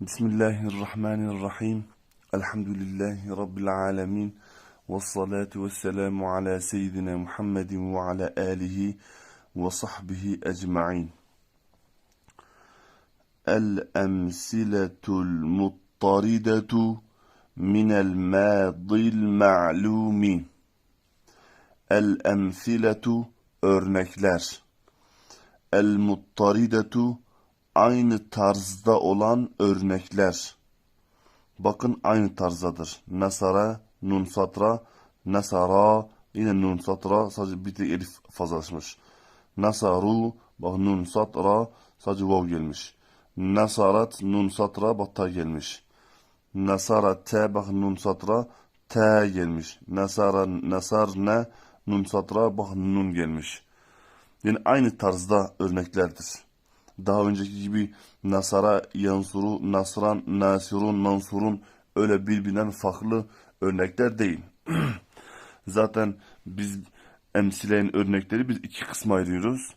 Bismillahirrahmanirrahim. Elhamdülillahi Rabbil alemin. Ve salatu ve selamu ala seyyidina Muhammedin ve ala alihi ve sahbihi ecma'in. El-emsiletul muttaridetu minel madil ma'lumi. El-emsiletu örnekler. El-muttaridetu aynı tarzda olan örnekler. Bakın aynı tarzdadır. Nasara, nun satra, nasara, yine nun satra, sadece bir tek elif fazlalaşmış. Nasaru, bak nun satra, sadece vav gelmiş. Nasarat, nun satra, bak ta gelmiş. Nasara, te, bak nun satra, te gelmiş. Nasara, nasar, ne, nun satra, bak nun gelmiş. Yani aynı tarzda örneklerdir daha önceki gibi Nasara, Yansuru, Nasran, Nasirun, Mansurun öyle birbirinden farklı örnekler değil. Zaten biz emsileyin örnekleri biz iki kısma ayırıyoruz.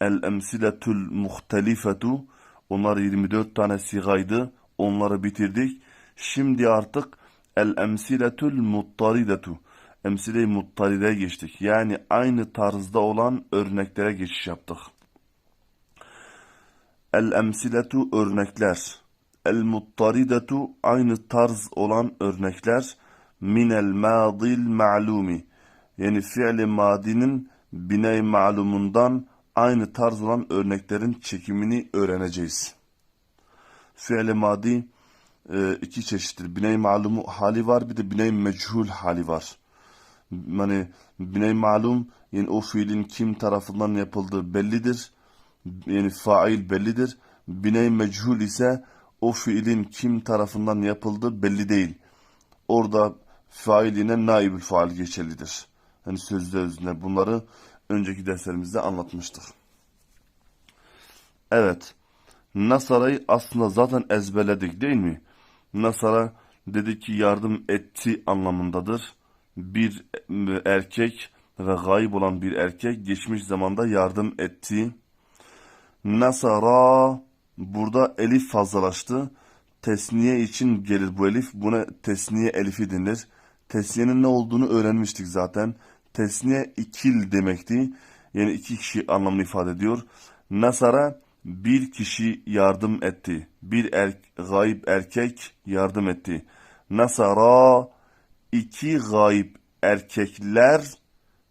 El emsiletul muhtelifetu onlar 24 tane sigaydı. Onları bitirdik. Şimdi artık el emsiletul muttaridetu emsile-i geçtik. Yani aynı tarzda olan örneklere geçiş yaptık. El-emsiletu örnekler. El-muttaridetu aynı tarz olan örnekler. Minel madil ma'lumi. Yani fiili madinin biney malumundan aynı tarz olan örneklerin çekimini öğreneceğiz. Fiili madi e, iki çeşittir. Biney malumu hali var bir de biney meçhul hali var. Yani biney malum yani o fiilin kim tarafından yapıldığı bellidir yani fail bellidir. Biney mechul ise o fiilin kim tarafından yapıldığı belli değil. Orada fail yine naibül faal geçerlidir. Hani sözde özüne bunları önceki derslerimizde anlatmıştık. Evet. Nasara'yı aslında zaten ezberledik değil mi? Nasara dedi ki yardım etti anlamındadır. Bir erkek ve gayb olan bir erkek geçmiş zamanda yardım etti Nasara burada elif fazlalaştı. Tesniye için gelir bu elif. Buna tesniye elifi denir. Tesniyenin ne olduğunu öğrenmiştik zaten. Tesniye ikil demekti. Yani iki kişi anlamını ifade ediyor. Nasara bir kişi yardım etti. Bir er, gayb erkek yardım etti. Nasara iki gayb erkekler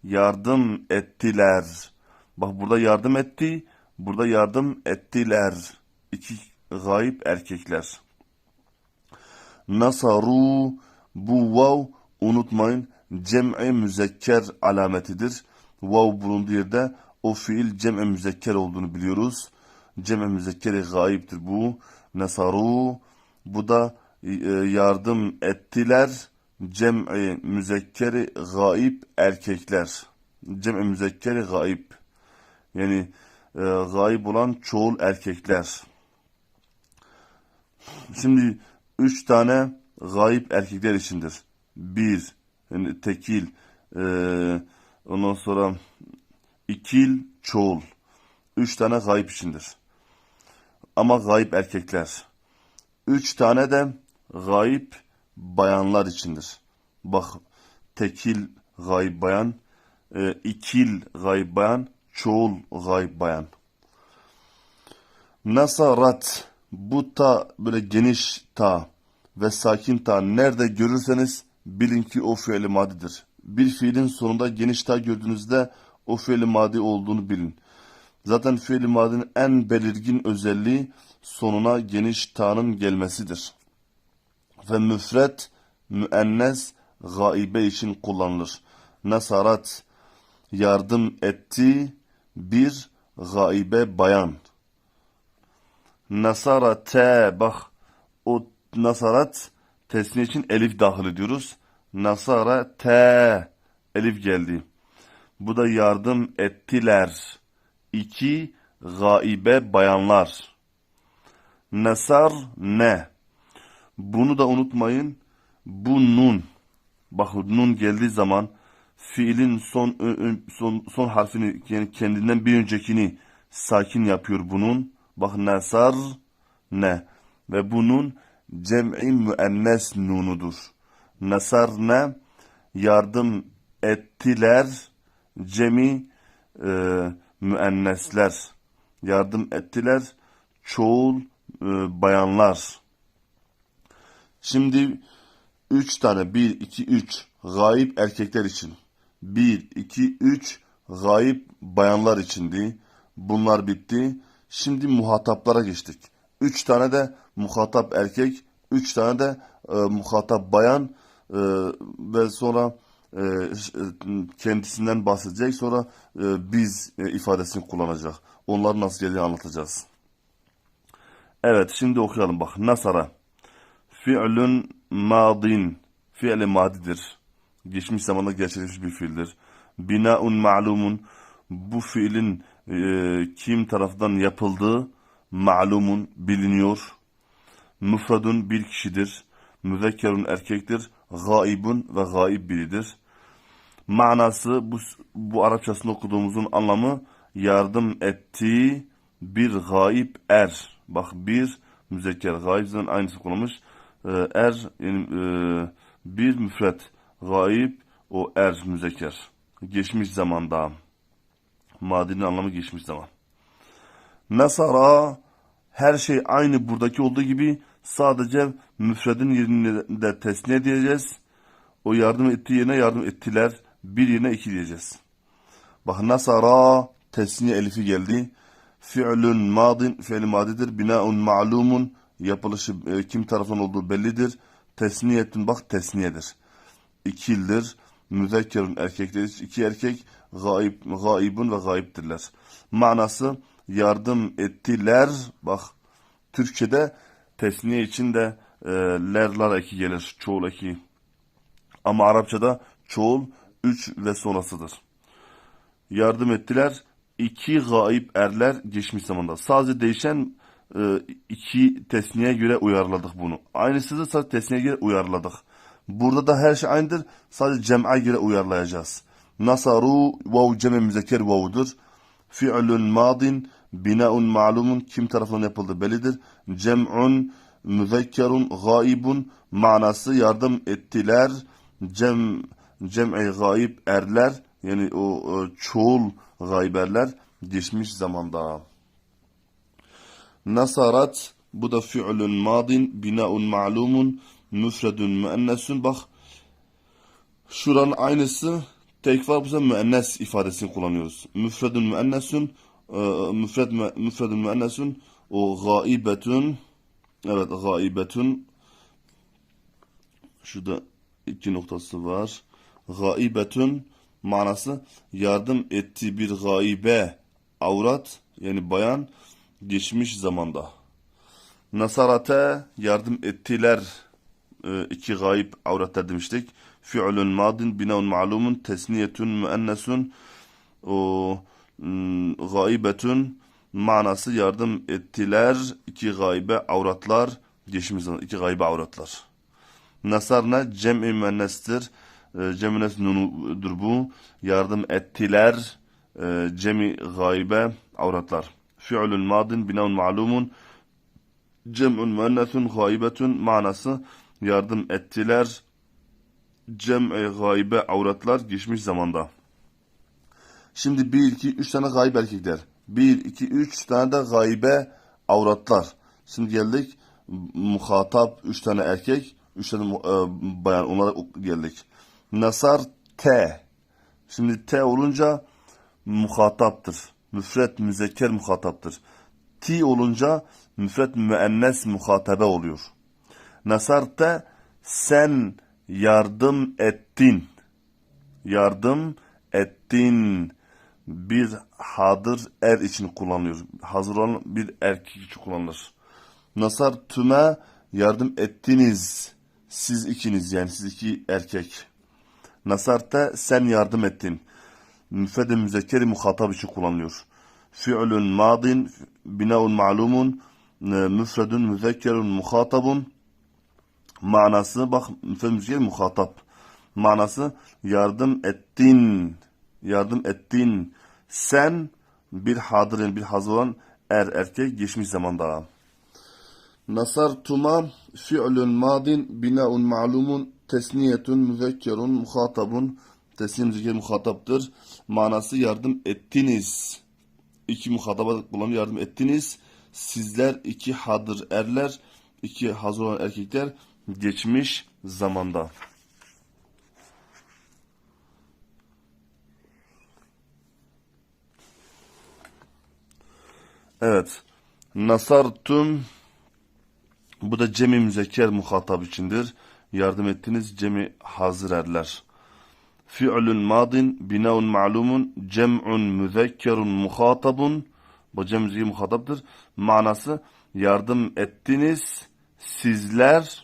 yardım ettiler. Bak burada yardım etti. Burada yardım ettiler. İki gayb erkekler. Nasaru bu vav unutmayın cem'i müzekker alametidir. Vav bulunduğu yerde o fiil cem'i müzekker olduğunu biliyoruz. Cem'i müzekkeri gayiptir bu. Nasaru bu da e, yardım ettiler. Cem'i müzekkeri gayip erkekler. Cem'i müzekkeri gayip. Yani e, gayb olan çoğul erkekler. Şimdi üç tane gayb erkekler içindir. Bir, yani tekil, e, ondan sonra ikil, çoğul. Üç tane gayb içindir. Ama gayb erkekler. Üç tane de gayb bayanlar içindir. Bak tekil gayb bayan, e, ikil gayb bayan, çoğul gayb bayan. Nasarat bu ta böyle geniş ta ve sakin ta nerede görürseniz bilin ki o fiili madidir. Bir fiilin sonunda geniş ta gördüğünüzde o fiili madi olduğunu bilin. Zaten fiili madinin en belirgin özelliği sonuna geniş ta'nın gelmesidir. Ve müfret, müennes, gaibe için kullanılır. Nasarat, yardım etti, bir gaibe bayan. Nasara te bak o nasarat tesniye için elif dahil ediyoruz. Nasara te elif geldi. Bu da yardım ettiler. İki gaibe bayanlar. Nasar ne? Bunu da unutmayın. Bu nun. Bak nun geldiği zaman fiilin son son son harfini yani kendinden bir öncekini sakin yapıyor bunun. Bak nesar ne. ve bunun cem'i müennes nunudur. Nasarne yardım ettiler cemi e, müennesler yardım ettiler çoğul e, bayanlar. Şimdi üç tane bir iki üç gayip erkekler için bir iki üç gayip bayanlar içindi. Bunlar bitti. Şimdi muhataplara geçtik. Üç tane de muhatap erkek, üç tane de e, muhatap bayan e, ve sonra e, e, kendisinden bahsedecek. Sonra e, biz e, ifadesini kullanacak. Onları nasıl geldiğini anlatacağız. Evet şimdi okuyalım bak. Nasara. Fi'lün madin. Fi'li madidir. Geçmiş zamanda gerçekleşmiş bir fiildir. Binaun ma'lumun. Bu fiilin e, kim tarafından yapıldığı ma'lumun biliniyor. Müfradun bir kişidir. Müzekkerun erkektir. Gaibun ve gaib biridir. Manası bu, bu Arapçasında okuduğumuzun anlamı yardım ettiği bir gaib er. Bak bir müzekker gaibden aynısı kullanmış. Ee, er yani, e, bir müfret gaib o er müzekker. Geçmiş zamanda. Madinin anlamı geçmiş zaman. Nasara her şey aynı buradaki olduğu gibi sadece müfredin yerine tesniye diyeceğiz. O yardım ettiği yerine yardım ettiler. Bir yerine iki diyeceğiz. Bak nasara tesniye elifi geldi. Fi'lün madin fi'li madidir. Binaun ma'lumun yapılışı e, kim tarafından olduğu bellidir. Tesniyetün bak tesniyedir. İkildir. Müzekkerun erkektir. İki erkek gaib, gaibun ve gaiptirler. Manası yardım ettiler. Bak Türkçe'de tesniye için de e, lerlar eki gelir. Çoğul eki. Ama Arapçada çoğul 3 ve sonrasıdır. Yardım ettiler. İki gaib erler geçmiş zamanda. Sadece değişen e, iki tesniye göre uyarladık bunu. Aynısı da sadece tesniye göre uyarladık. Burada da her şey aynıdır. Sadece cem'e göre uyarlayacağız. Nasaru vav cem müzekker vav'dur. Fi'lun madin binaun ma'lumun kim tarafından yapıldı bellidir. Cem'un müzekkerun gaibun manası yardım ettiler. Cem cem'i gaib erler yani o, o çoğul gayberler geçmiş zamanda. Nasarat bu da fi'lun madin binaun ma'lumun müfredun müennesun bak şuranın aynısı tek var bu sefer müennes ifadesini kullanıyoruz. Müfredun müennesun e, müfred mü- müfredun müennesun o gaibetun evet gaibetun şurada iki noktası var. Gaibetun manası yardım ettiği bir gaibe avrat yani bayan geçmiş zamanda. Nasarate yardım ettiler iki gayb avratlar demiştik. Fi'lun madin binaun ma'lumun tesniyetun müennesun o mm, gaibetun manası yardım ettiler iki gaybe avratlar zaman iki gaybe avratlar. Nasarna cem'i müennestir. E, Cem'i müennes nunudur bu. Yardım ettiler. E, Cem'i gaybe avratlar. Fi'lun madin binaun ma'lumun cem'un müennesun gaibetun manası yardım ettiler. Cem'i gaybe avratlar geçmiş zamanda. Şimdi 1, 2, 3 tane gayb erkekler. 1, 2, 3 tane de gaybe avratlar. Şimdi geldik muhatap 3 tane erkek, 3 tane e, bayan onlara geldik. Nasar T. Şimdi T olunca muhataptır. Müfret müzekker muhataptır. T olunca müfret müennes muhatabe oluyor. Nasarte sen yardım ettin. Yardım ettin. Bir hadır er için kullanılıyor. Hazır olan bir erkek için kullanılır. Nasar tüme yardım ettiniz. Siz ikiniz yani siz iki erkek. Nasarte sen yardım ettin. Müfred-i müzekkeri muhatap için kullanılıyor. Fi'lun madin binaun ma'lumun müfredun müzekkerun muhatabun manası bak müzekker muhatap manası yardım ettin yardım ettin sen bir hadır yani bir hazır olan er erkek geçmiş zamanda Nasartuma fi'lun madin binaun ma'lumun tesniyetun müzekkerun muhatabun tesniye müzekker muhataptır. Manası yardım ettiniz. İki muhataba kullanıyor yardım ettiniz. Sizler iki hadır erler, iki hazır olan erkekler geçmiş zamanda. Evet. Nasartum bu da cemi müzekker muhatap içindir. Yardım ettiniz cemi hazır erler. Fi'lun madin binaun ma'lumun cem'un müzekkerun muhatabun bu cem müzekker muhataptır. Manası yardım ettiniz sizler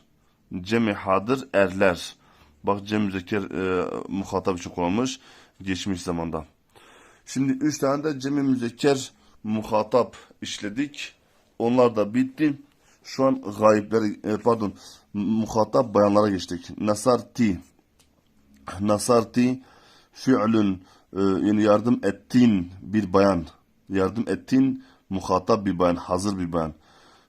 cemi hadır erler. Bak cem müzekker e, muhatap için kullanılmış geçmiş zamanda. Şimdi üç tane de cemi müzekker muhatap işledik. Onlar da bitti. Şu an gayipleri, e, pardon, muhatap bayanlara geçtik. Nasarti, nasarti, fi'lün, e, yani yardım ettin bir bayan. Yardım ettin, muhatap bir bayan, hazır bir bayan.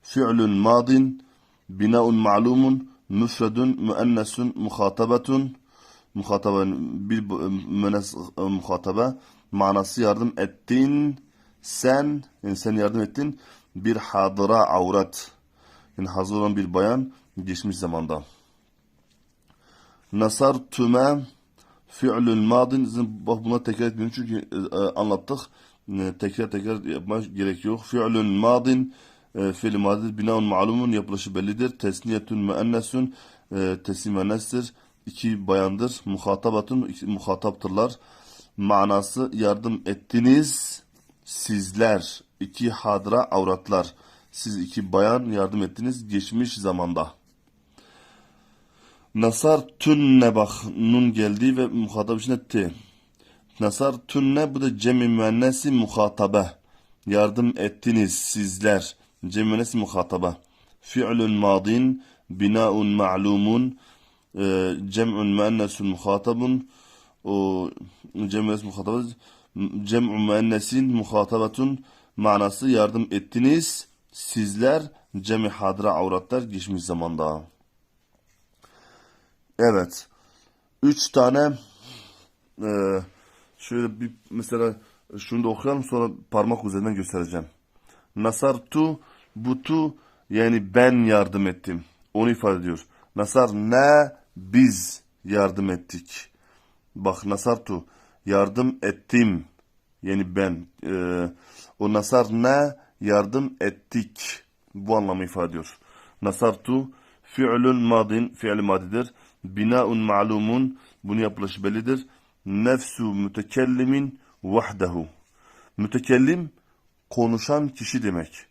Fi'lün madin, binaun ma'lumun, müfredun, müennesun, muhatabetun, muhataba bir müennes e, muhataba manası yardım ettin. Sen yani sen yardım ettin. Bir hadıra avrat. Yani hazır olan bir bayan geçmiş zamanda. Nasar tüme fi'lün madin buna tekrar etmiyorum çünkü e, anlattık. E, tekrar tekrar yapma gerek yok. Fi'lün madin e, fiil madin binaun ma'lumun yapılışı bellidir tesniyetün müennesun e, teslim müennestir iki bayandır. Muhatabatun muhataptırlar. Manası yardım ettiniz sizler iki hadra avratlar. Siz iki bayan yardım ettiniz geçmiş zamanda. Nasar tünne bak nun geldi ve muhatap içinde t. Nasar tünne bu da cemi müennesi muhatabe. Yardım ettiniz sizler. Cemi müennesi muhatabe. Fi'lun madin binaun ma'lumun e, cem'un müennesun muhatabun o cem müennes muhatabı cem'u müennesin muhatabatun manası yardım ettiniz sizler cemi hadra avratlar geçmiş zamanda. Evet. Üç tane e, şöyle bir mesela şunu da okuyalım sonra parmak üzerinden göstereceğim. Nasartu butu yani ben yardım ettim. Onu ifade ediyor. Nasar ne biz yardım ettik. Bak nasartu yardım ettim. Yani ben. E, o nasar ne yardım ettik. Bu anlamı ifade ediyor. Nasartu fi'lun madin fi'l madidir. Binaun ma'lumun bunu yapılışı bellidir. Nefsu mütekellimin vahdehu. Mütekellim konuşan kişi demek.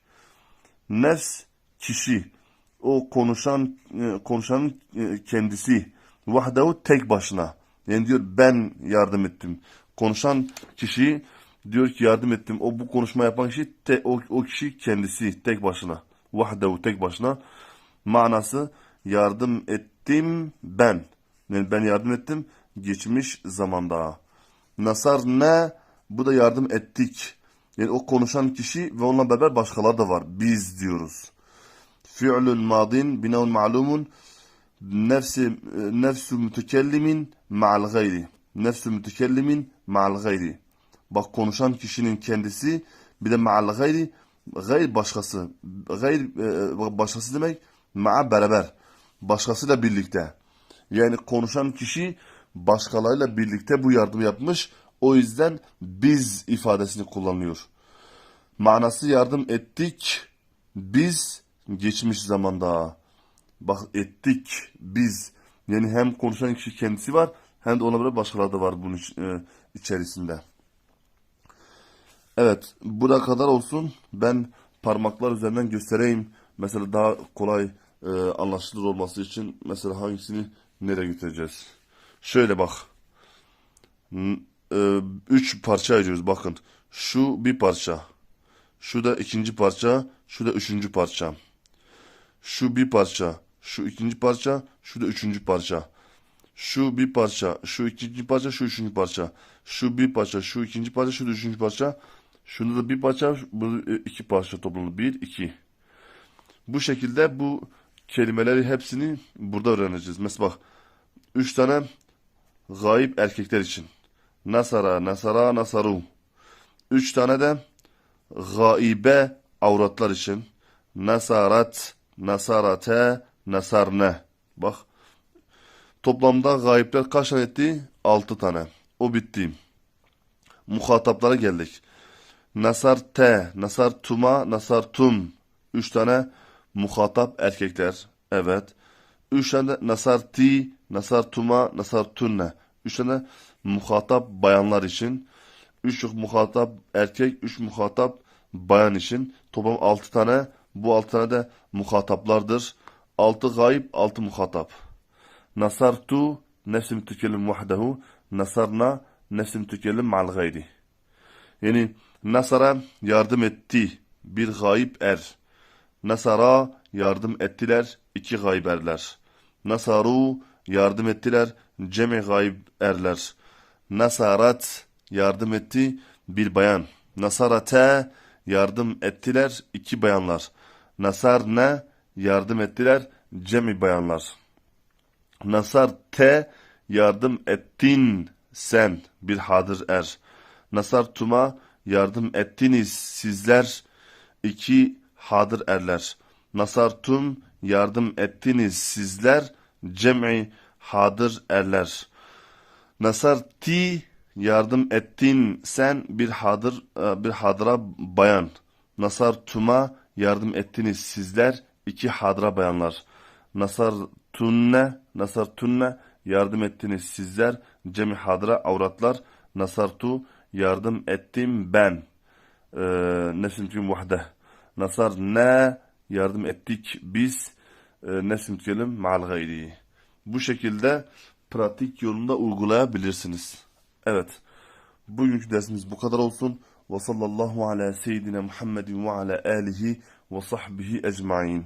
Nefs kişi o konuşan e, konuşanın e, kendisi vahdehu tek başına. Yani diyor ben yardım ettim. Konuşan kişi diyor ki yardım ettim. O bu konuşma yapan kişi te, o, o kişi kendisi tek başına. Vahdehu tek başına. Manası yardım ettim ben. Yani ben yardım ettim geçmiş zamanda. Nasar ne? Bu da yardım ettik. Yani o konuşan kişi ve onunla beraber başkaları da var. Biz diyoruz. Fi'lun madin binaun ma'lumun nefsi nefsu mütekellimin ma'al gayri. Nefsu mütekellimin ma'al gayri. Bak konuşan kişinin kendisi bir de ma'al gayri gayr başkası. Gayr e, başkası demek ma'a beraber. Başkasıyla birlikte. Yani konuşan kişi başkalarıyla birlikte bu yardım yapmış. O yüzden biz ifadesini kullanıyor. Manası yardım ettik. Biz geçmiş zamanda bak ettik biz yani hem konuşan kişi kendisi var hem de ona beraber başkaları da var bunun e, içerisinde. Evet buraya kadar olsun ben parmaklar üzerinden göstereyim. Mesela daha kolay e, anlaşılır olması için mesela hangisini nereye götüreceğiz. Şöyle bak. E, üç parça ayırıyoruz bakın. Şu bir parça. Şu da ikinci parça. Şu da üçüncü parça. Şu bir parça, şu ikinci parça, şu da üçüncü parça. Şu bir parça, şu ikinci parça, şu üçüncü parça. Şu bir parça, şu ikinci parça, şu da üçüncü parça. Şunda da bir parça, bu iki parça toplamı. Bir, iki. Bu şekilde bu kelimeleri hepsini burada öğreneceğiz. Mesela bak, üç tane gayip erkekler için. Nasara, nasara, nasaru. Üç tane de gaibe avratlar için. Nasarat, nasarate, nasarne. Bak. Toplamda gayipler kaç tane etti? Altı tane. O bitti. Muhataplara geldik. Nasar te, nasar tuma, nasar tum. Üç tane muhatap erkekler. Evet. Üç tane de nasar ti, nasar tuma, nasar tunne. Üç tane muhatap bayanlar için. Üç muhatap erkek, üç muhatap bayan için. Toplam altı tane. Bu altı tane de muhataplardır. Altı gayb, altı muhatap. Nasartu nefsi mütekellim vahdehu. Nasarna nefsi mütekellim ma'al gayri. Yani Nasara yardım etti bir gayip er. Nasara yardım ettiler iki gayb erler. Nasaru yardım ettiler cemi gayb erler. Nasarat yardım etti bir bayan. Nasarate yardım ettiler iki bayanlar. Nasarne yardım ettiler cemi bayanlar. Nasar te yardım ettin sen bir hadır er. Nasar tuma yardım ettiniz sizler iki hadır erler. Nasar tum yardım ettiniz sizler cem'i hadır erler. Nasar ti yardım ettin sen bir hadır bir hadıra bayan. Nasar tuma yardım ettiniz sizler iki hadıra bayanlar. Nasar tunne, nasar tunne yardım ettiniz sizler cemi hadıra avratlar. Nasartu yardım ettim ben. Ee, nefsim tüm vahde. Nasar ne yardım ettik biz. Ee, nefsim tükelim ma'al gayri. Bu şekilde pratik yolunda uygulayabilirsiniz. Evet. Bugünkü dersimiz bu kadar olsun. Ve sallallahu ala seyyidina Muhammedin ve ala alihi ve sahbihi ecmain.